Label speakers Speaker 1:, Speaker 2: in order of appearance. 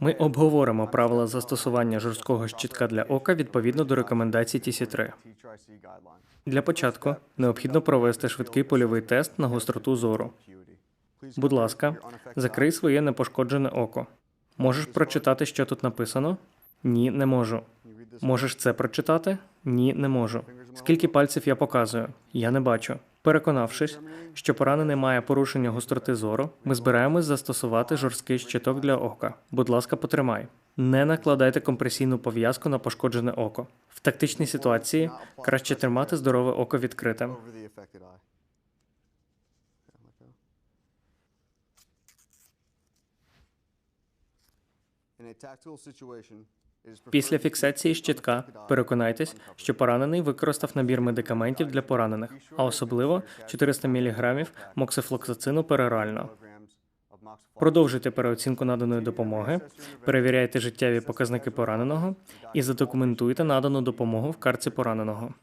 Speaker 1: Ми обговоримо правила застосування жорсткого щитка для ока відповідно до рекомендацій TC3. Для початку необхідно провести швидкий польовий тест на гостроту зору. Будь ласка, закрий своє непошкоджене око. Можеш прочитати, що тут написано? Ні, не можу. Можеш це прочитати? Ні, не можу. Скільки пальців я показую? Я не бачу. Переконавшись, що поранений має порушення гостроти зору, ми збираємось застосувати жорсткий щиток для ока. Будь ласка, потримай. Не накладайте компресійну пов'язку на пошкоджене око. В тактичній ситуації краще тримати здорове око відкритим.
Speaker 2: In a tactical situation,
Speaker 1: Після фіксації щитка переконайтесь, що поранений використав набір медикаментів для поранених, а особливо 400 мг моксифлоксацину
Speaker 2: moxifloxacin.
Speaker 1: Продовжуйте переоцінку наданої допомоги, перевіряйте життєві показники пораненого і задокументуйте надану допомогу в карці пораненого.